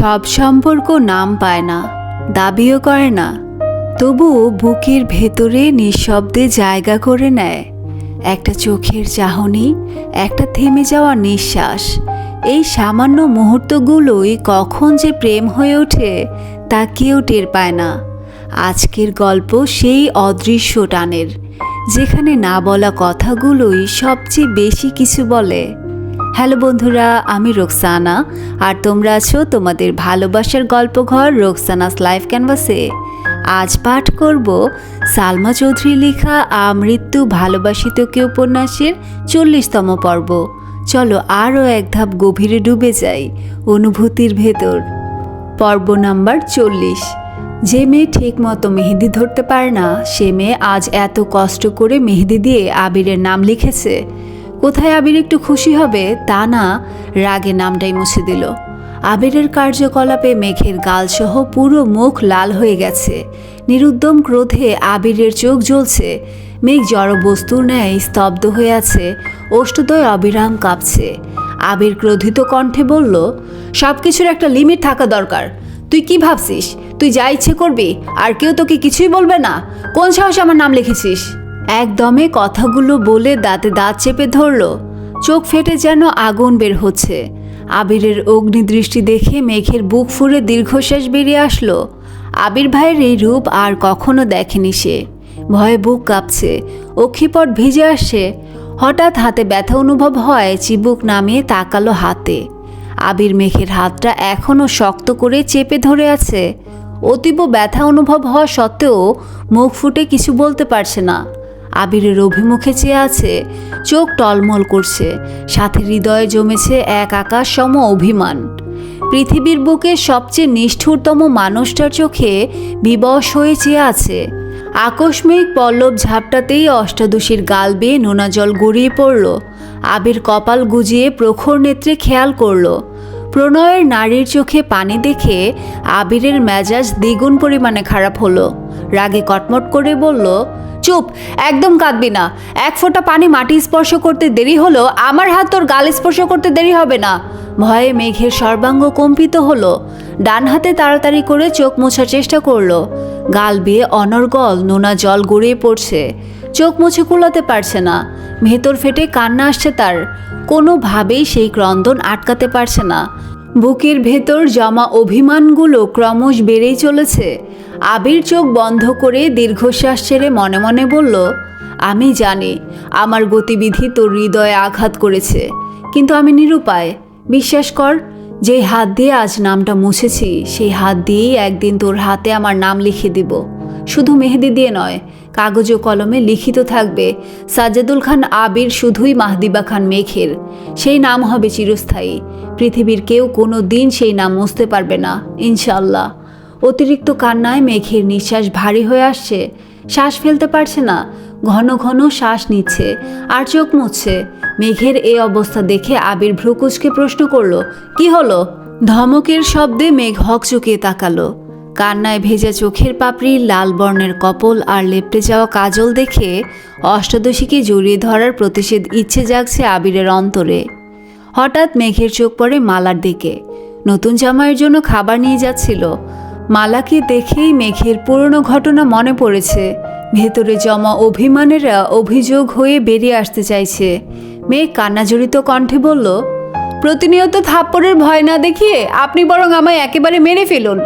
সব সম্পর্ক নাম পায় না, দাবিও করে না। তবুও বুকের ভেতরে নিঃশব্দে জায়গা করে নেয়। একটা চোখের চাহনি, একটা থেমে যাওয়া নিঃশ্বাস। এই সামান্য মুহূর্তগুলোই কখন যে প্রেম হয়ে ওঠে, তা কেউ টের পায় না। আজকের গল্প সেই অদৃশ্য টানের, যেখানে না বলা কথাগুলোই সবচেয়ে বেশি কিছু বলে। হ্যালো বন্ধুরা, আমি রোকসানা। আর তোমরা আছো তোমাদের ভালোবাসার গল্পঘর রোকসানাস লাইফ ক্যানভাসে। আজ পাঠ করব সালমা চৌধুরী লেখা আমৃত্যু ভালোবাসিতকে উপন্যাসের চল্লিশতম পর্ব। চলো আরও এক ধাপ গভীরে ডুবে যাই অনুভূতির ভেতর। পর্ব নাম্বার চল্লিশ। যে মেয়ে ঠিক মতো মেহেদি ধরতে পারে না, সে মেয়ে আজ এত কষ্ট করে মেহেদি দিয়ে আবিরের নাম লিখেছে। কোথায় আবির একটু খুশি হবে, তা না, রাগে নামটাই মুছে দিল। আবিরের কার্যকলাপে মেঘের গালসহ পুরো মুখ লাল হয়ে গেছে। নিরুদ্যম ক্রোধে আবিরের চোখ জ্বলছে। মেঘ জড় বস্তুর ন্যায় স্তব্ধ হয়ে আছে, অষ্টদয় অবিরাম কাঁপছে। আবির ক্রোধিত কণ্ঠে বলল সব কিছুর একটা লিমিট থাকা দরকার। তুই কি ভাবছিস? তুই যা ইচ্ছে করবি, আর কেউ তোকে কিছুই বলবে না। কোন সাহসে আমার নাম লিখেছিস? একদমে কথাগুলো বলে দাঁতে দাঁত চেপে ধরল। চোখ ফেটে যেন আগুন বের হচ্ছে। আবিরের অগ্নিদৃষ্টি দেখে মেঘের বুক ফুরে দীর্ঘশ্বাস বেরিয়ে আসলো। আবির ভাইয়ের এই রূপ আর কখনো দেখেনি সে। ভয়ে বুক কাঁপছে। অক্ষিপট ভিজে আসছে হঠাৎ হাতে ব্যথা অনুভব হয় চিবুক নামিয়ে তাকালো হাতে। আবির মেঘের হাতটা এখনও শক্ত করে চেপে ধরে আছে। অতীব ব্যথা অনুভব হওয়া সত্ত্বেও মুখ ফুটে কিছু বলতে পারছে না। আবিরের অভিমুখে চেয়ে আছে, চোখ টলমল করছে, সাথে হৃদয়ে জমেছে এক আকাশ সম অভিমান। পৃথিবীর বুকে সবচেয়ে নিষ্ঠুরতম মানুষটার চোখে বিবশ হয়ে চেয়ে আছে। আকস্মিক পল্লব ঝাপটাতেই অষ্টাদশীর গাল বেয়ে নোনা জল গড়িয়ে পড়ল। আবির কপাল গুজিয়ে প্রখর নেত্রে খেয়াল করল। প্রণয়ের নারীর চোখে পানি দেখে আবিরের মেজাজ দ্বিগুণ পরিমাণে খারাপ হলো। রাগে কটমট করে বলল চুপ, একদম কাঁদবি না। এক ফোঁটা পানি মাটি স্পর্শ করতে দেরি হলো, আমার হাত তোর গাল স্পর্শ করতে দেরি হবে না। ভয়ে মেঘের সর্বাঙ্গ কম্পিত হলো। ডান হাতে তাড়াতাড়ি করে চোখ মোছার চেষ্টা করল। গাল বেয়ে অনর্গল নোনা জল গড়িয়ে পড়ছে। চোখ মুছে কুলাতে পারছে না। ভেতর ফেটে কান্না আসছে তার। কোনোভাবেই সেই ক্রন্দন আটকাতে পারছে না। বুকের ভেতর জমা অভিমানগুলো ক্রমশ বেড়েই চলেছে। আবির চোখ বন্ধ করে দীর্ঘশ্বাস ছেড়ে মনে মনে বলল, আমি জানি, আমার গতিবিধি তোর হৃদয়ে আঘাত করেছে। কিন্তু আমি নিরুপায়। বিশ্বাস কর, যে হাত দিয়ে আজ নামটা মুছেছি, সেই হাত দিয়েই একদিন তোর হাতে আমার নাম লিখে দিব। শুধু মেহেদি দিয়ে নয়, কাগজ ও কলমে লিখিত থাকবে, সাজ্জাদুল খান আবির শুধুই মাহদিবা খান মেঘের। সেই নাম হবে চিরস্থায়ী। পৃথিবীর কেউ কোনো দিন সেই নাম মুছতে পারবে না ইনশাল্লাহ অতিরিক্ত কান্নায় মেঘের নিঃশ্বাস ভারী হয়ে আসছে। শ্বাস ফেলতে পারছে না। ঘন ঘন শ্বাস নিচ্ছে। আর চোখ মুছছে। মেঘের এই অবস্থা দেখে আবির ভ্রুকুচকে প্রশ্ন করল, কি হলো? ধমকের শব্দে মেঘ হকচকিয়ে তাকালো। কান্নায় ভেজা চোখের পাপড়ি, লাল বর্ণের কপল আর লেপটে যাওয়া কাজল দেখে অষ্টাদশীকে জড়িয়ে ধরার প্রতিষেধ ইচ্ছে জাগছে আবিরের অন্তরে। হঠাৎ মেঘের চোখ পড়ে মালার দিকে। নতুন জামাইয়ের জন্য খাবার নিয়ে যাচ্ছিল। মালাকে দেখেই মেঘের পুরনো ঘটনা মনে পড়েছে। ভেতরে জমা অভিমানেরা অভিযোগ হয়ে বেরিয়ে আসতে চাইছে। মেয়ে কান্নাজড়িত কণ্ঠে বলল, প্রতিনিয়ত থাপ্পড়ের ভয় না দেখিয়ে আপনি বরং আমায় একেবারে মেরে ফেলুন।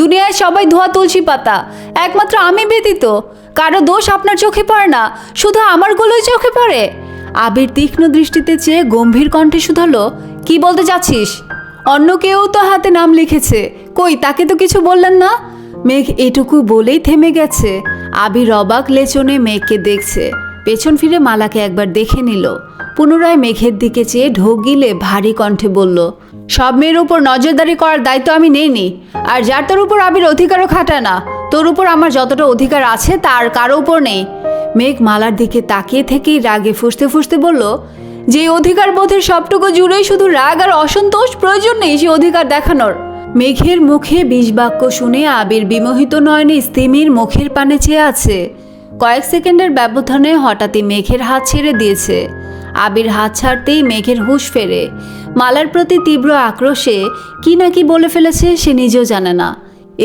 দুনিয়ায় সবাই ধোয়া তুলসী পাতা, একমাত্র আমি ব্যতীত। কারও দোষ আপনার চোখে পড়ে না, শুধু আমার আমারগুলোই চোখে পড়ে? আবির তীক্ষ্ণ দৃষ্টিতে চেয়ে গম্ভীর কণ্ঠে শুধালো, কি বলতে চাচ্ছিস? অন্য কেউ তো হাতে নাম লিখেছে। কই, তাকে তো কিছু বললেন না? মেঘ এটুকু বলেই থেমে গেছে। আবির অবাক লেচনে মেঘকে দেখছে। পেছন ফিরে মালাকে একবার দেখে নিল। পুনরায় মেঘের দিকে চেয়ে ঢোক গিলে ভারী কণ্ঠে বলল, সব মেয়ের উপর নজরদারি করার দায়িত্ব আমি নেইনি। আর যার তোর উপর আবির অধিকারও খাটায় না, তোর উপর আমার যতটা অধিকার আছে তার কারও উপর নেই। মেঘ মালার দিকে তাকিয়ে থেকেই রাগে ফুসতে ফুসতে বলল, যে অধিকার বোধের সবটুকু জুড়েই শুধু রাগ আর অসন্তোষ, প্রয়োজন নেই সে অধিকার দেখানোর। মেঘের মুখে বিষ বাক্য শুনে আবির বিমোহিত নয়নে স্তিমির মুখের পানে চেয়ে আছে। কয়েক সেকেন্ডের ব্যবধানে হঠাৎই মেঘের হাত ছেড়ে দিয়েছে। আবির হাত ছাড়তেই মেঘের হুঁশ ফেরে। মালার প্রতি তীব্র আক্রোশে কি না কি বলে ফেলেছে সে নিজেও জানে না।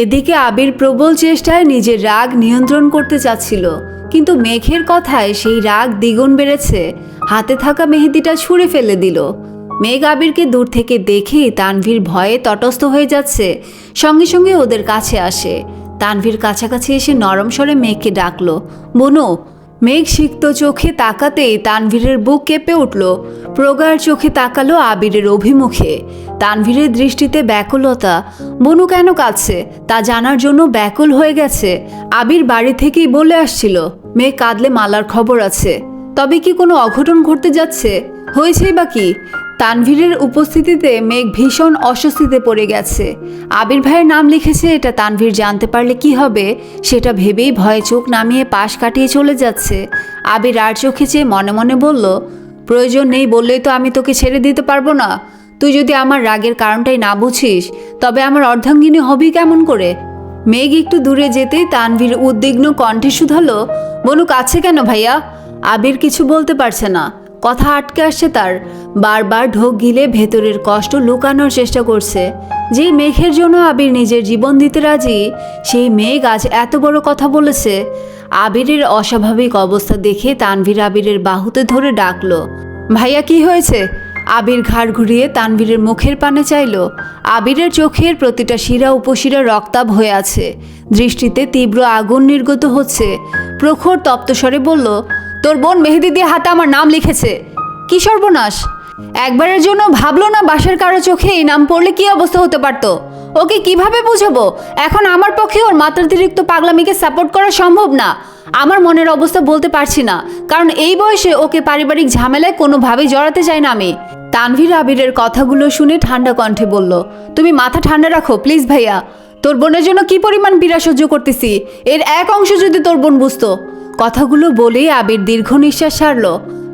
এদিকে আবির প্রবল চেষ্টায় নিজের রাগ নিয়ন্ত্রণ করতে চাচ্ছিল, কিন্তু মেঘের কথায় সেই রাগ দ্বিগুণ বেড়েছে। হাতে থাকা মেহেদিটা ছুঁড়ে ফেলে দিল। মেঘ আবিরকে দূর থেকে দেখে তানভীর ভয়ে তটস্থ হয়ে যাচ্ছে। সঙ্গে সঙ্গে ওদের কাছে আসে। তানভীর কাছাকাছি এসে নরম স্বরে মেঘকে ডাকলো, বনু! মেঘ সিক্ত চোখে তাকাতেই তানভীরের বুক কেঁপে উঠল। প্রগাঢ় চোখে তাকালো আবিরের অভিমুখে। তানভীরের দৃষ্টিতে ব্যাকুলতা, বনু কেন কাঁদছে? তা জানার জন্য ব্যাকুল হয়ে গেছে। আবির বাড়ি থেকেই বলে আসছিল, মেঘ কাঁদলে মালার খবর আছে। তবে কি কোনো অঘটন ঘটতে যাচ্ছে? হয়েছেই বা কি? তানভীরের উপস্থিতিতে মেঘ ভীষণ অস্বস্তিতে পড়ে গেছে। আবির ভাইয়ের নাম লিখেছে, এটা তানভীর জানতে পারলে কি হবে? সেটা ভেবেই ভয়ে চোখ নামিয়ে পাশ কাটিয়ে চলে যাচ্ছে। আবির আর চোখে চেয়ে মনে মনে বলল, প্রয়োজন নেই বললেই তো আমি তোকে ছেড়ে দিতে পারব না। তুই যদি আমার রাগের কারণটাই না বুঝিস, তবে আমার অর্ধাঙ্গিনী হবি কেমন করে? মেঘ একটু দূরে যেতেই তানভীর উদ্বিগ্ন কণ্ঠে শুধালো, বনু, কাছে কেন ভাইয়া? আবির কিছু বলতে পারছে না। কথা আটকে আসছে তার। বারবার ঢোক গিলে ভেতরের কষ্ট লুকানোর চেষ্টা করছে। যেই মেঘের জন্য আবির নিজের জীবন দিতে রাজি, সেই মেঘ আজ এত বড় কথা বলেছে। আবিরের অস্বাভাবিক অবস্থা দেখে তানভীর আবিরের বাহুতে ধরে ডাকলো, ভাইয়া, কি হয়েছে? আবির ঘাড় ঘুরিয়ে তানভীরের মুখের পানে চাইল, আবিরের চোখের প্রতিটা শিরা উপশিরা রক্তাভ হয়ে আছে। দৃষ্টিতে তীব্র আগুন নির্গত হচ্ছে। প্রখর তপ্তস্বরে বলল তোর বোন মেহেদি দিয়ে হাতে আমার নাম লিখেছে। কি সর্বনাশ। একবারের জন্য ভাবলো না বাসার কারও চোখে এই নাম পড়লে কি অবস্থা হতে পারতো? ওকে কীভাবে বুঝাবো? এখন আমার পক্ষে ওর মাত্রাতিরিক্ত পাগলামিকে সাপোর্ট করা সম্ভব না। আমার মনের অবস্থা বলতে পারছি না, কারণ এই বয়সে ওকে পারিবারিক ঝামেলায় কোনোভাবেই জড়াতে চাই না আমি। তানভীর আবিরের কথাগুলো শুনে ঠান্ডা কণ্ঠে বলল, তুমি মাথা ঠান্ডা রাখো প্লিজ ভাইয়া। তোর বোনের জন্য কি পরিমাণ পীড়া সহ্য করতেছি? এর এক অংশ যদি তোর বোন বুঝতো। কথাগুলো বলেই আবির দীর্ঘ নিঃশ্বাস ছাড়ল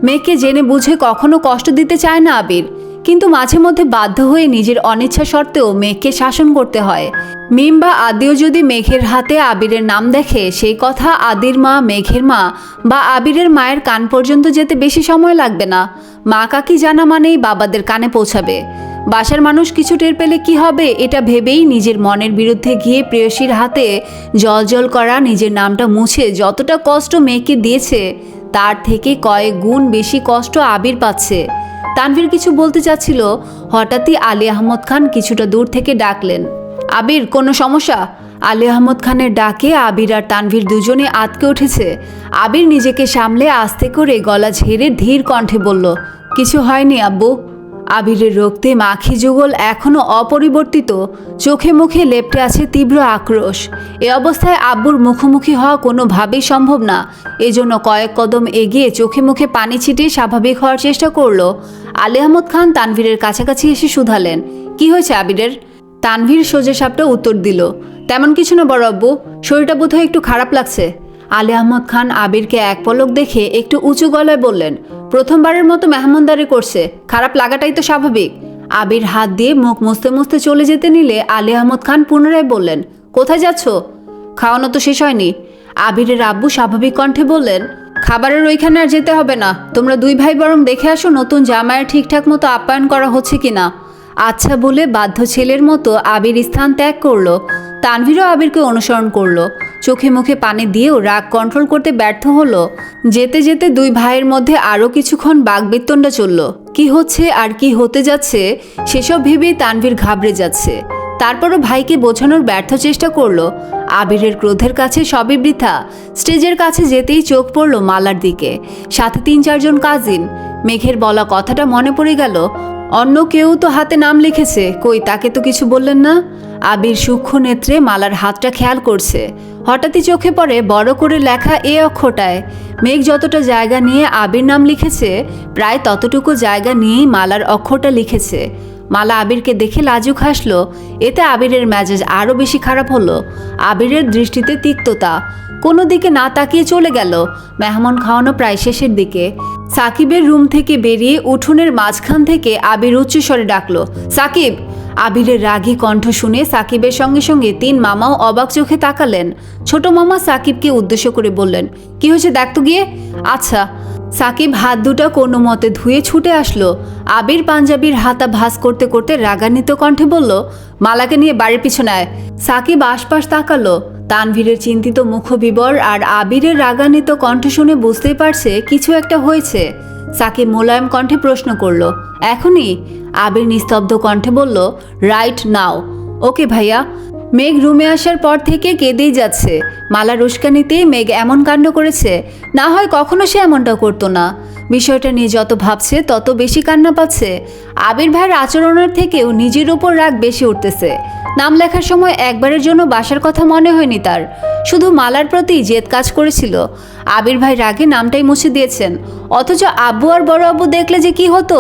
মেয়েকে জেনে বুঝে কখনো কষ্ট দিতে চায় না আবির, কিন্তু মাঝে মধ্যে বাধ্য হয়ে নিজের অনিচ্ছা সত্ত্বেও মেঘকে শাসন করতে হয়। মিম বা আদিও যদি মেঘের হাতে আবিরের নাম দেখে, সেই কথা আদির মা, মেঘের মা বা আবিরের মায়ের কান পর্যন্ত যেতে বেশি সময় লাগবে না। মা কাকি জানা মানেই বাবাদের কানে পৌঁছাবে। বাসার মানুষ কিছু টের পেলে কি হবে এটা ভেবেই নিজের মনের বিরুদ্ধে গিয়ে প্রেয়সীর হাতে জল জল করা নিজের নামটা মুছে যতটা কষ্ট মেয়েকে দিয়েছে, তার থেকে কয়েক গুণ বেশি কষ্ট আবির পাচ্ছে। তানভীর কিছু বলতে চাচ্ছিল, হঠাৎই আলী আহমদ খান কিছুটা দূর থেকে ডাকলেন। আবির, কোনো সমস্যা? আলী আহমদ খানের ডাকে আবির আর তানভীর দুজনে আতকে উঠেছে। আবির নিজেকে সামলে আস্তে করে গলা ঝেড়ে ধীর কণ্ঠে বলল, কিছু হয়নি আব্বু। আবিরের রক্তে মাখি যুগল এখনও অপরিবর্তিত। চোখে মুখে লেপটে আছে তীব্র আক্রোশ। এ অবস্থায় আব্বুর মুখোমুখি হওয়া কোনোভাবেই সম্ভব না। এজন্য কয়েক কদম এগিয়ে চোখে মুখে পানি ছিটিয়ে স্বাভাবিক হওয়ার চেষ্টা করল। আলে আহমদ খান তানভীরের কাছাকাছি এসে শুধালেন। কি হয়েছে আবিরের? তানভীর সোজা সাপটা উত্তর দিল। তেমন কিছু না বড় আব্বু, শরীরটা বোধহয় একটু খারাপ লাগছে। আলী আহমদ খান আবিরকে এক পলক দেখে একটু উঁচু গলায় বললেন, প্রথমবারের মতো মেহমানদারি করছে, খারাপ লাগাটাই তো স্বাভাবিক। আবির হাত দিয়ে মুখ মুছতে মুছতে চলে যেতে নিলে আলী আহমদ খান পুনরায় বললেন, কোথায় যাচ্ছ? খাওয়ানো তো শেষ হয়নি। আবিরের আব্বু স্বাভাবিক কণ্ঠে বললেন, খাবারের ওইখানে আর যেতে হবে না। তোমরা দুই ভাই বরং দেখে আসো নতুন জামাইয়ের ঠিকঠাক মতো আপ্যায়ন করা হচ্ছে কিনা। আচ্ছা বলে বাধ্য ছেলের মতো আবির স্থান ত্যাগ করল। তানভীরও আবিরকে অনুসরণ করল। চোখে মুখে পানি দিয়েও রাগ কন্ট্রোল করতে ব্যর্থ হলো। যেতে যেতে দুই ভাইয়ের মধ্যে আরও কিছুক্ষণ বাগবিত্তণ্ডা চলল। কি হচ্ছে আর কি হতে যাচ্ছে, সেসব ভেবেই তানভীর ঘাবড়ে যাচ্ছে। তারপরও ভাইকে বোঝানোর ব্যর্থ চেষ্টা করল। আবিরের ক্রোধের কাছে সবই বৃথা। স্টেজের কাছে যেতেই চোখ পড়ল মালার দিকে। সাথে তিন চারজন কাজিন মেঘের বলা কথাটা মনে পড়ে গেল। অন্য কেউ তো হাতে নাম লিখেছে। কই, তাকে তো কিছু বললেন না? আবির সূক্ষ্ম নেত্রে মালার হাতটা খেয়াল করছে। হঠাৎই চোখে পড়ে বড় করে লেখা এ অক্ষটায় মেঘ যতটা জায়গা নিয়ে আবির নাম লিখেছে, প্রায় ততটুকু জায়গা নিয়েই মালার অক্ষরটা লিখেছে। মালা আবিরকে দেখে লাজুক হাসলো, এতে আবিরের মেজাজ আরও বেশি খারাপ হলো। আবিরের দৃষ্টিতে তিক্ততা কোনো দিকে না তাকিয়ে চলে গেল। মেহমান খাওয়ানো প্রায় শেষের দিকে। সাকিবের রুম থেকে বেরিয়ে উঠোনের মাঝখান থেকে আবির উচ্চস্বরে ডাকলো, সাকিব! আবিরের রাগী কণ্ঠ শুনে সাকিবের সঙ্গে সঙ্গে তিন মামাও অবাক চোখে তাকালেন। ছোট মামা সাকিবকে উদ্দেশ্য করে বললেন, কি হয়েছে দেখ তো গিয়ে? আচ্ছা। সাকিব হাত দুটা কোনো মতে ধুয়ে ছুটে আসলো। আবির পাঞ্জাবির হাতা ভাস করতে করতে রাগান্বিত কণ্ঠে বলল, মালাকে নিয়ে বাড়ির পিছনে সাকিব আশপাশ তাকালো। তানভীরের চিন্তিত মুখবিবর আর আবিরের রাগান্বিত কণ্ঠ শুনে বুঝতেই পারছে কিছু একটা হয়েছে। সাকিব মোলায়েম কণ্ঠে প্রশ্ন করল, এখনই? আবির নিস্তব্ধ কণ্ঠে বলল রাইট নাও ওকে ভাইয়া। মেঘ রুমে আসার পর থেকে কেঁদেই যাচ্ছে। মালা উস্কানিতেই মেঘ এমন কাণ্ড করেছে, না হয় কখনো সে এমনটা করতো না। বিষয়টা নিয়ে যত ভাবছে, তত বেশি কান্না পাচ্ছে। আবির ভাইয়ের আচরণের থেকেও নিজের উপর রাগ বেশি উঠতেছে। নাম লেখার সময় একবারের জন্য বাসার কথা মনে হয়নি তার। শুধু মালার প্রতি জেদ কাজ করেছিল। আবির ভাই রাগে নামটাই মুছে দিয়েছেন। অথচ আব্বু আর বড় আব্বু দেখলে যে কি হতো?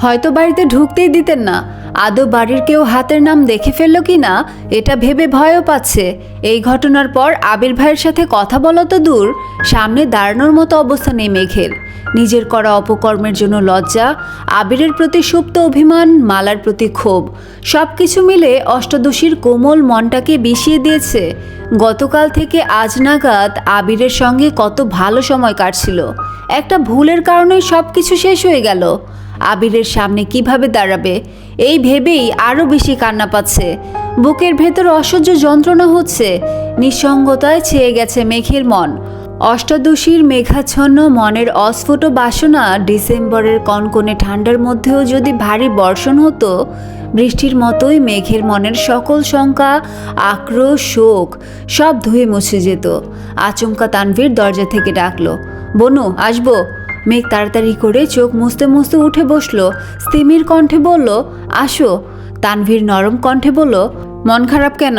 হয়তো বাড়িতে ঢুকতেই দিতেন না। আদৌ বাড়ির কেউ হাতের নাম দেখে ফেলল কি না এটা ভেবে ভয়ও পাচ্ছে। এই ঘটনার পর আবির ভাইয়ের সাথে কথা বলা তো দূর, সামনে দাঁড়ানোর মতো অবস্থা নেই মেঘের। নিজের করা অপকর্মের জন্য লজ্জা, আবিরের প্রতি সুপ্ত অভিমান, মালার প্রতি ক্ষোভ সব কিছু মিলে অষ্টাদশীর কোমল মনটাকে বিষিয়ে দিয়েছে। গতকাল থেকে আজ নাগাদ আবিরের সঙ্গে কত ভালো সময় কাটছিল। একটা ভুলের কারণে সব কিছু শেষ হয়ে গেল। আবিরের সামনে কীভাবে দাঁড়াবে? এই ভেবেই আরও বেশি কান্না পাচ্ছে। বুকের ভেতর অসহ্য যন্ত্রণা হচ্ছে। নিঃসঙ্গতায় ছেয়ে গেছে মেঘের মন। অষ্টাদশীর মেঘাচ্ছন্ন মনের অস্ফুট বাসনা ডিসেম্বরের কনকনে ঠান্ডার মধ্যেও যদি ভারী বর্ষণ হতো, বৃষ্টির মতোই মেঘের মনের সকল শঙ্কা, আক্রোশ, শোক সব ধুয়ে মুছে যেত। আচমকা তানভীর দরজা থেকে ডাকলো, বনু, আসব? মেঘ তাড়াতাড়ি করে চোখ মুছতে মুছতে উঠে বসল। স্তিমির কণ্ঠে বলল, আসো। তানভীর নরম কণ্ঠে বলল, মন খারাপ কেন?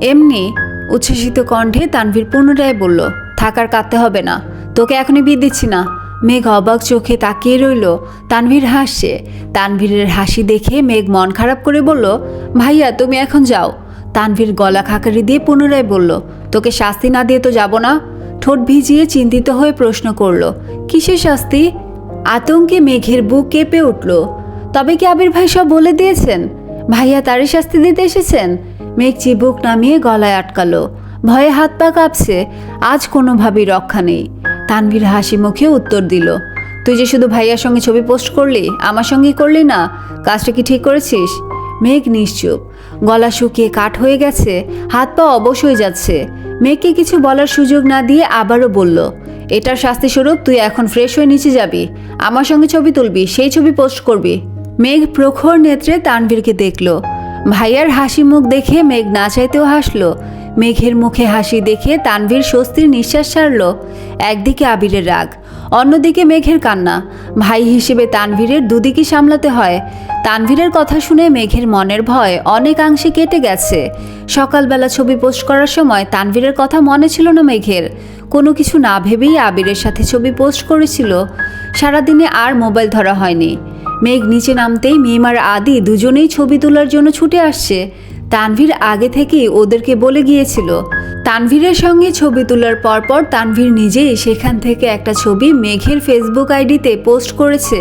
এমনি। উচ্ছ্বসিত কণ্ঠে তানভীর পুনরায় বলল, থাকার কাঁদতে হবে না। তোকে এখনই বিয়ে দিচ্ছি না। মেঘ অবাক চোখে তাকিয়ে রইল। তানভীর হাসছে। তানভীরের হাসি দেখে মেঘ মন খারাপ করে বলল, ভাইয়া, তুমি এখন যাও। তানভীর গলা খাকারি দিয়ে পুনরায় বলল, তোকে শাস্তি না দিয়ে তো যাব না? ঠোঁট ভিজিয়ে চিন্তিত হয়ে প্রশ্ন করল, কিসের শাস্তি? আতঙ্কে মেঘের বুক কেঁপে উঠল, তবে কি আবির ভাই সব বলে দিয়েছেন? ভাইয়া তারই শাস্তি দিতে এসেছেন? মেঘ চিবুক নামিয়ে গলায় আটকালো, ভয়ে হাত পা কাঁপছে, আজ কোনোভাবেই রক্ষা নেই। তানভীর হাসি মুখে উত্তর দিল, তুই যে শুধু ভাইয়ার সঙ্গে ছবি পোস্ট করলি, আমার সঙ্গে করলি না? কাজটা কি ঠিক করেছিস? মেঘ নিশ্চুপ, গলা শুকিয়ে কাঠ হয়ে গেছে, হাত পা অবশ হয়ে যাচ্ছে মেঘকে কিছু বলার সুযোগ না দিয়ে আবারও বলল, এটার শাস্তিস্বরূপ তুই এখন ফ্রেশ হয়ে নিচে যাবি। আমার সঙ্গে ছবি তুলবি, সেই ছবি পোস্ট করবি। মেঘ প্রখর নেত্রে তানভীরকে দেখল। ভাইয়ার হাসি মুখ দেখে মেঘ না চাইতেও হাসলো। মেঘের মুখে হাসি দেখে তানভীর স্বস্তির নিঃশ্বাস ছাড়ল। একদিকে আবিরের রাগ অন্যদিকে মেঘের কান্না। ভাই হিসেবে তানভীরের দুদিকই সামলাতে হয়। তানভীরের কথা শুনে মেঘের মনের ভয় অনেকাংশে কেটে গেছে। সকালবেলা ছবি পোস্ট করার সময় তানভীরের কথা মনে ছিল না মেঘের। কোনো কিছু না ভেবেই আবিরের সাথে ছবি পোস্ট করেছিল। সারাদিনে আর মোবাইল ধরা হয়নি। মেঘ নিচে নামতেই মিমার আদি দুজনেই ছবি তোলার জন্য ছুটে আসছে। তানভীর আগে থেকেই ওদেরকে বলে গিয়েছিল তানভীরের সঙ্গে ছবি তোলার পরপর তানভীর নিজেই সেখান থেকে একটা ছবি মেঘের ফেসবুক আইডিতে পোস্ট করেছে।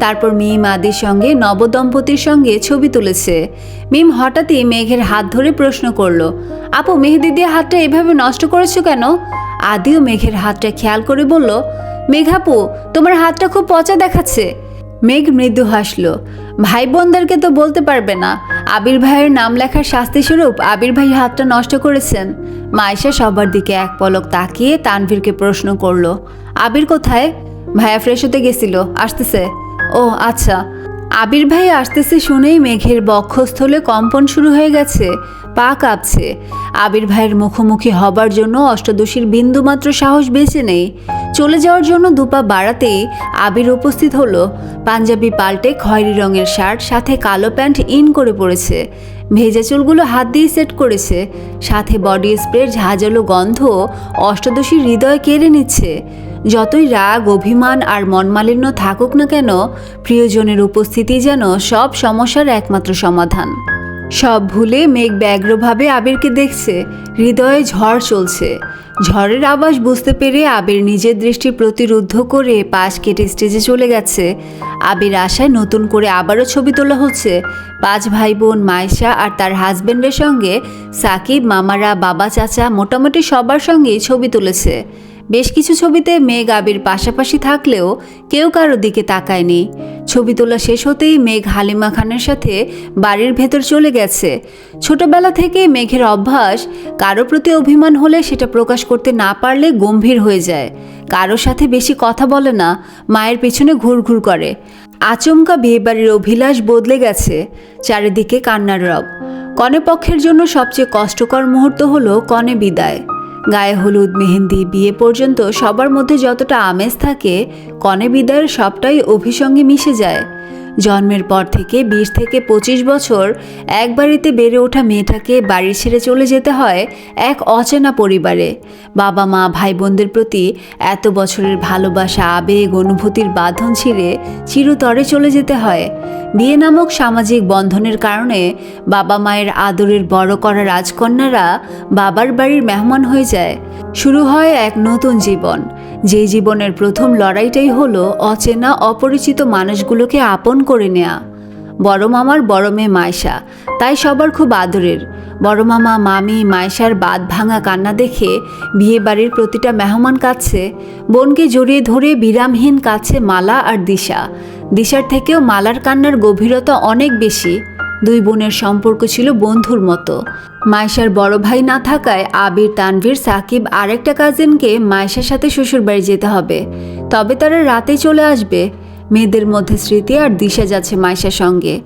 তারপর মিম আদির সঙ্গে নবদম্পতির সঙ্গে ছবি তুলেছে। মিম হঠাৎই মেঘের হাত ধরে প্রশ্ন করল, আপু, মেহেদি দিয়ে হাতটা এভাবে নষ্ট করেছ কেন? আদিও মেঘের হাতটা খেয়াল করে বলল মেঘাপু তোমার হাতটা খুব পচা দেখাচ্ছে। মেঘ মৃদু হাসল ভাই বোনদেরকে তো বলতে পারবে না। আবির ভাইয়ের নাম লেখার শাস্তি স্বরূপ আবির ভাই হাতটা নষ্ট করেছেন। মায়েশা সবার দিকে এক পলক তাকিয়ে তানভীরকে প্রশ্ন করল, আবির কোথায়? ভাইয়া ফ্রেশ হতে গেছিল, আসতেছে। ও আচ্ছা। আবির ভাই আসতেছে শুনেই মেঘের বক্ষস্থলে কম্পন শুরু হয়ে গেছে, পা কাঁপছে। আবির ভাইয়ের মুখোমুখি হবার জন্য অষ্টাদশীর বিন্দুমাত্র সাহস বেঁচে নেই। চলে যাওয়ার জন্য দুপা বাড়াতেই আবির উপস্থিত হলো। পাঞ্জাবি পাল্টে খয়েরি রঙের শার্ট, সাথে কালো প্যান্ট ইন করে পড়েছে। ভেজা চুলগুলো হাত দিয়ে সেট করেছে। সাথে বডি স্প্রের ঝাঁঝালো গন্ধ অষ্টাদশীর হৃদয় কেড়ে নিচ্ছে। যতই রাগ, অভিমান আর মনমালিন্য থাকুক না কেন, প্রিয়জনের উপস্থিতি যেন সব সমস্যার একমাত্র সমাধান। সব ভুলে মেঘ ব্যগ্রভাবে আবিরকে দেখছে। হৃদয়ে ঝড় চলছে। ঝড়ের আওয়াজ বুঝতে পেরে আবির নিজের দৃষ্টি প্রতিরুদ্ধ করে পাশ কেটে স্টেজে চলে গেছে। আবির আশায় নতুন করে আবারও ছবি তোলা হচ্ছে। পাঁচ ভাই বোন মাইশা আর তার হাজবেন্ডের সঙ্গে সাকিব, মামারা, বাবা, চাচা মোটামুটি সবার সঙ্গেই ছবি তুলেছে। বেশ কিছু ছবিতে মেঘ আবির পাশাপাশি থাকলেও কেউ কারও দিকে তাকায়নি। ছবি তোলা শেষ হতেই মেঘ হালিমা খানের সাথে বাড়ির ভেতর চলে গেছে। ছোটবেলা থেকে মেঘের অভ্যাস, কারও প্রতি অভিমান হলে সেটা প্রকাশ করতে না পারলে গম্ভীর হয়ে যায়। কারোর সাথে বেশি কথা বলে না, মায়ের পেছনে ঘুরঘুর করে। আচমকা বিয়েবাড়ির অভিলাষ বদলে গেছে, চারিদিকে কান্নার রব। কনে পক্ষের জন্য সবচেয়ে কষ্টকর মুহূর্ত হলো কনে বিদায়। গায়ে হলুদ, মেহেন্দি, বিয়ে পর্যন্ত সবার মধ্যে যতটা আমেজ থাকে, কনে বিদায়ের সবটাই অভিসঙ্গে মিশে যায়। জন্মের পর থেকে বিশ থেকে পঁচিশ বছর এক বাড়িতে বেড়ে ওঠা মেয়েটাকে বাড়ি ছেড়ে চলে যেতে হয় এক অচেনা পরিবারে। বাবা মা ভাই বোনদের প্রতি এত বছরের ভালোবাসা, আবেগ, অনুভূতির বাঁধন ছিঁড়ে চিরতরে চলে যেতে হয়। বিয়ে নামক সামাজিক বন্ধনের কারণে বাবা মায়ের আদরের বড় করা রাজকন্যারা বাবার বাড়ির মেহমান হয়ে যায়। শুরু হয় এক নতুন জীবন। যে জীবনের প্রথম লড়াইটাই হলো অচেনা, অপরিচিত মানুষগুলোকে আপন করে নেয়া। বড় মামার বড় মেয়ে মায়শা, তাই সবার খুব আদরের। বড় মামা, মামি, মায়শার বাদ ভাঙা কান্না দেখে বিয়ে বাড়ির প্রতিটা মেহমান কাছে, বোনকে জড়িয়ে ধরে বিরামহীন কাছে মালা আর দিশা। দিশার থেকেও মালার কান্নার গভীরতা অনেক বেশি। দুই বোনের সম্পর্ক ছিল বন্ধুর মতো। মায়েশার বড় ভাই না থাকায় আবির, তানভীর, সাকিব আরেকটা কাজিনকে মায়েশার সাথে শ্বশুরবাড়ি যেতে হবে। তবে তারা রাতে চলে আসবে। মেয়েদের মধ্যে স্মৃতি আর দিশা যাচ্ছে মায়েশার সঙ্গে।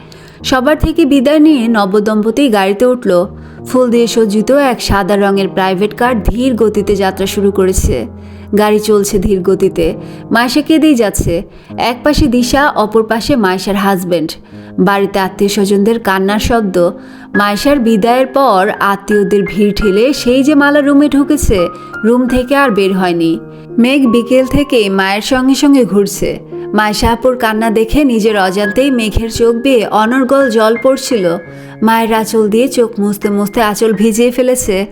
সবার থেকে বিদায় নিয়ে নবদম্পতি গাড়িতে উঠল। ফুল দিয়ে সজ্জিত এক সাদা রঙের প্রাইভেট কার ধীর গতিতে যাত্রা শুরু করেছে। গাড়ি চলছে ধীর গতিতে। মায়েশা কেঁদেই যাচ্ছে। এক পাশে দিশা, অপর পাশে মায়েশার হাজবেন্ড বাড়িতে আত্মীয় স্বজনদের কান্নার শব্দ। মায়েশার বিদায়ের পর আত্মীয়দের ভিড় ঠেলে সেই যে মালা রুমে ঢুকেছে, রুম থেকে আর বের হয়নি। মেঘ বিকেল থেকে মায়ের সঙ্গে সঙ্গে ঘুরছে। মায়েশাপুর কান্না দেখে নিজের অজান্তেই মেঘের চোখ বেয়ে অনর্গল জল পড়ছিল। মায়ের আঁচল দিয়ে চোখ মুছতে মুছতে আঁচল ভিজিয়ে ফেলেছে।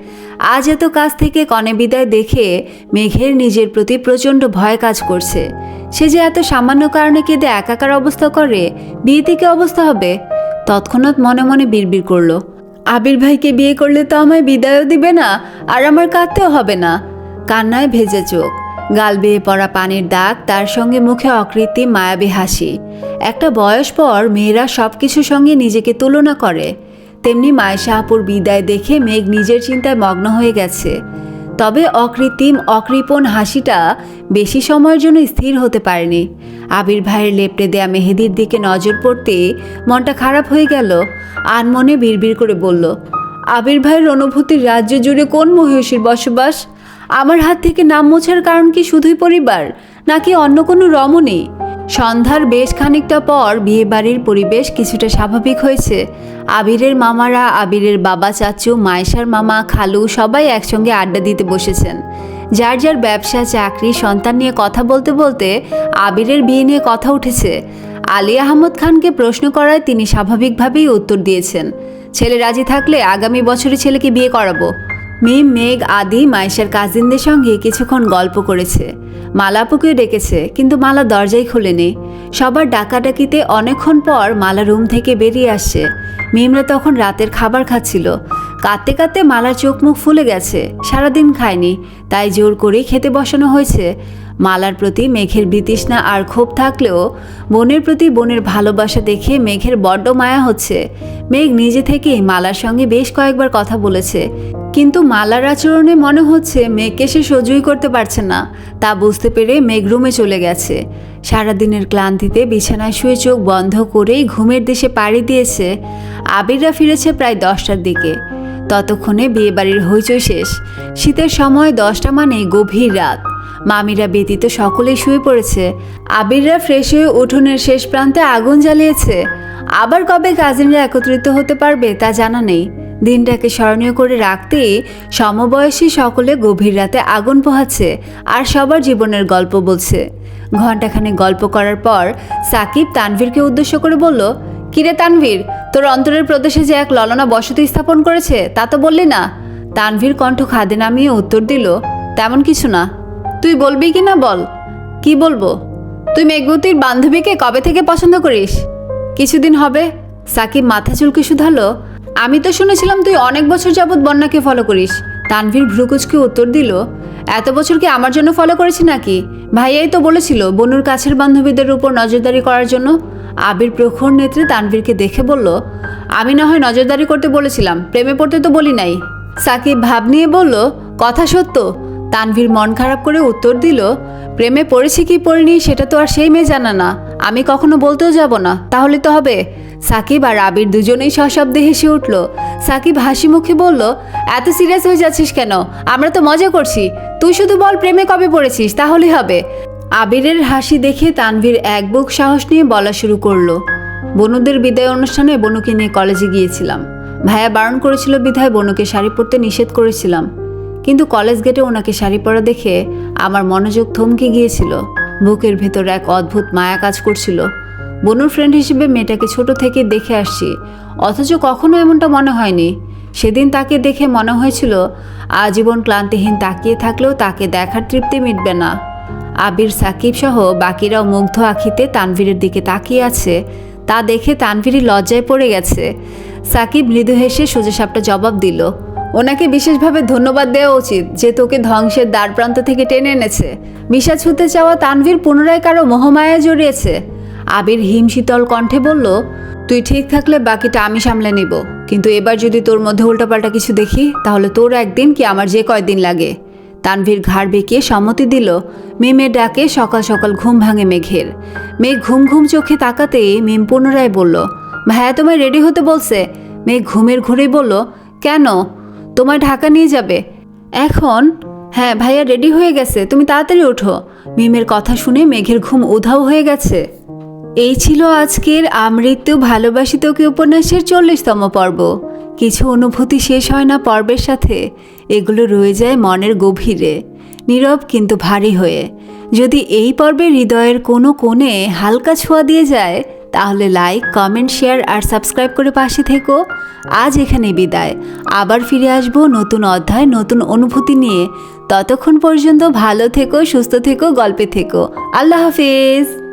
আজ এত কাছ থেকে কনে বিদায় দেখে মেঘের নিজের প্রতি প্রচণ্ড ভয় কাজ করছে। সে যে এত সামান্য কারণে কেঁদে একাকার অবস্থা করে বিয়েতে কি অবস্থা হবে, তৎক্ষণাৎ মনে মনে বিড়বিড় করল। আবির ভাইকে বিয়ে করলে তো আমায় বিদায়ও দিবে না, আর আমার কাঁদতেও হবে না। কান্নায় ভেজে চোখ, গাল বেয়ে পড়া পানির দাগ, তার সঙ্গে মুখে অকৃত্রিম মায়াবী হাসি। একটা বয়স পর মেয়েরা সব কিছুর সঙ্গে নিজেকে তুলনা করে। তেমনি মায়েশাহাপুর বিদায় দেখে মেঘ নিজের চিন্তায় মগ্ন হয়ে গেছে। তবে অকৃত্রিম, অকৃপণ হাসিটা বেশি সময়ের জন্য স্থির হতে পারেনি। আবির ভাইয়ের লেপটে দেয়া মেহেদির দিকে নজর পড়তে মনটা খারাপ হয়ে গেল। আর আনমনে বিড়বিড় করে বলল, আবির ভাইয়ের অনুভূতির রাজ্য জুড়ে কোন মহিষীর বসবাস? আমার হাত থেকে নাম মোছার কারণ কি শুধুই পরিবার, নাকি অন্য কোনো রমণী? সন্ধ্যার বেশ খানিকটা পর বিয়েবাড়ির পরিবেশ কিছুটা স্বাভাবিক হয়েছে। আবিরের মামারা, আবিরের বাবা চাচু, মায়েশার মামা, খালু সবাই একসঙ্গে আড্ডা দিতে বসেছেন। যার যার ব্যবসা, চাকরি, সন্তান নিয়ে কথা বলতে বলতে আবিরের বিয়ে নিয়ে কথা উঠেছে। আলী আহমদ খানকে প্রশ্ন করায় তিনি স্বাভাবিকভাবেই উত্তর দিয়েছেন। ছেলে রাজি থাকলে আগামী বছরে ছেলেকে বিয়ে করাবো। মিম মেঘ আদি মাইশার কাজিনদের সঙ্গে কিছুক্ষণ গল্প করেছে। মালাপুকে ডেকেছে, কিন্তু মালা দরজাই খোলেনি। সবার ডাকাডাকিতে অনেকক্ষণ পর মালা রুম থেকে বেরিয়ে আসছে মিমরা তখন রাতের খাবার খাচ্ছিল। কাঁদতে কাঁদতে মালার চোখ মুখ ফুলে গেছে। সারাদিন খায়নি, তাই জোর করে খেতে বসানো হয়েছে। মালার প্রতি মেঘের বিতৃষ্ণা আর ক্ষোভ থাকলেও বোনের প্রতি বোনের ভালোবাসা দেখে মেঘের বড্ড মায়া হচ্ছে। মেঘ নিজে থেকেই মালার সঙ্গে বেশ কয়েকবার কথা বলেছে। কিন্তু মালার আচরণে মনে হচ্ছে মেঘকে সে সহ্যই করতে পারছে না। তা বুঝতে পেরে মেঘ রুমে চলে গেছে। সারাদিনের ক্লান্তিতে বিছানায় শুয়ে চোখ বন্ধ করেই ঘুমের দেশে পাড়ি দিয়েছে। আবিররা ফিরেছে প্রায় দশটার দিকে। ততক্ষণে বিয়েবাড়ির হইচই শেষ। শীতের সময় দশটা মানে গভীর রাত। মামিরা ব্যতীত সকলেই শুয়ে পড়েছে। আবিররা ফ্রেশ হয়ে উঠোনের শেষ প্রান্তে আগুন জ্বালিয়েছে। আবার কবে কাজিনরা একত্রিত হতে পারবে তা জানা নেই। দিনটাকে স্মরণীয় করে রাখতে সমবয়সী সকলে গভীর রাতে আগুন পোহাচ্ছে আর সবার জীবনের গল্প বলছে। ঘণ্টাখানে গল্প করার পর সাকিব তানভীরকে উদ্দেশ্য করে বলল, কিরে তানভীর, তোর অন্তরের প্রদেশে যে এক ললনা বসতি স্থাপন করেছে তা তো বললি না? তানভীর কণ্ঠ খাদে নামিয়ে উত্তর দিল, তেমন কিছু না। তুই বলবি কি না বল? কি বলব? তুই মেঘবতীর বান্ধবীকে কবে থেকে পছন্দ করিস? কিছুদিন হবে, সাকিব মাথা চুলকে শুধালো। আমি তো শুনেছিলাম তুই অনেক বছর যাবৎ বন্যাকে ফলো করিস। তানভীর ভ্রুকুচকে উত্তর দিল, এত বছর কি আমার জন্য ফলো করেছি নাকি? ভাইয়াই তো বলেছিল, বনুর কাছের বান্ধবীদের উপর নজরদারি করার জন্য। আবির প্রখর নেত্রে তানভীরকে দেখে বলল, আমি না হয় নজরদারি করতে বলেছিলাম, প্রেমে পড়তে তো বলি নাই। সাকিব ভাব নিয়ে বলল, কথা সত্য তানভীর মন খারাপ করে উত্তর দিল, প্রেমে পড়েছি কি পড়িনি সেটা তো আর সেই মেয়ে জানা না। আমি কখনো বলতেও যাব না। তাহলে তো হবে। সাকিব আর আবির দুজনেই সশব্দে হেসে উঠল। সাকিব হাসি মুখে বলল, এত সিরিয়াস হয়ে যাচ্ছিস কেন? আমরা তো মজা করছি। তুই শুধু বল প্রেমে কবে পড়েছিস তাহলেই হবে। আবিরের হাসি দেখে তানভীর এক বুক সাহস নিয়ে বলা শুরু করল, বনুদের বিদায় অনুষ্ঠানে বনুকে নিয়ে কলেজে গিয়েছিলাম। ভাইয়া বারণ করেছিল বিধায় বনুকে শাড়ি পরতে নিষেধ করেছিলাম। কিন্তু কলেজ গেটে ওনাকে শাড়ি পরা দেখে আমার মনোযোগ থমকে গিয়েছিল। বুকের ভেতর এক অদ্ভুত মায়া কাজ করছিল। বনুর ফ্রেন্ড হিসেবে মেয়েটাকে ছোট থেকে দেখে আসছি। অথচ কখনো এমনটা মনে হয়নি। সেদিন তাকে দেখে মনে হয়েছিল, আজীবন ক্লান্তিহীন তাকিয়ে থাকলেও তাকে দেখার তৃপ্তি মিটবে না। আবির, সাকিব সহ বাকিরাও মুগ্ধ আখিতে তানভীরের দিকে তাকিয়ে আছে। তা দেখে তানভীরই লজ্জায় পড়ে গেছে। সাকিব মৃদু হেসে সোজাসাপটা জবাব দিল ওনাকে বিশেষভাবে ধন্যবাদ দেওয়া উচিত যে তোকে ধ্বংসের দ্বার প্রান্ত থেকে টেনে এনেছে। মিশা ছুতে চাওয়া তানভীর পুনরায় কারও মোহমায়া জড়িয়েছে। আবির হিমশীতল কণ্ঠে বলল, তুই ঠিক থাকলে বাকিটা আমি সামলে নিব। কিন্তু এবার যদি তোর মধ্যে উল্টাপাল্টা কিছু দেখি, তাহলে তোর একদিন কি আমার যে কয়দিন লাগে? তানভীর ঘাড় বেঁকিয়ে সম্মতি দিল, মিমের ডাকে সকাল সকাল ঘুম ভাঙে মেঘের। মেঘ ঘুম ঘুম চোখে তাকাতে মিম পুনরায় বলল ভাইয়া তোমায় রেডি হতে বলছে? মেঘ ঘুমের ঘুরেই বলল, কেন? তোমায় ঢাকা নিয়ে যাবে। এখন? হ্যাঁ ভাইয়া রেডি হয়ে গেছে। তুমি তাড়াতাড়ি ওঠো। মিমের কথা শুনে মেঘের ঘুম উধাও হয়ে গেছে। এই ছিল আজকের আমৃত্যু ভালোবাসি তোকে উপন্যাসের চল্লিশতম পর্ব। কিছু অনুভূতি শেষ হয় না পর্বের সাথে। এগুলো রয়ে যায় মনের গভীরে, নীরব কিন্তু ভারী হয়ে। যদি এই পর্বে হৃদয়ের কোনো কোণে হালকা ছোঁয়া দিয়ে যায় তাহলে লাইক কমেন্ট শেয়ার আর সাবস্ক্রাইব করে পাশে থেকো। আজ এখানে বিদায়। আবার ফিরে আসব নতুন অধ্যায়, নতুন অনুভূতি নিয়ে। ততক্ষণ পর্যন্ত ভালো থেকো, সুস্থ থেকো, গল্পে থেকো। আল্লাহ হাফিজ।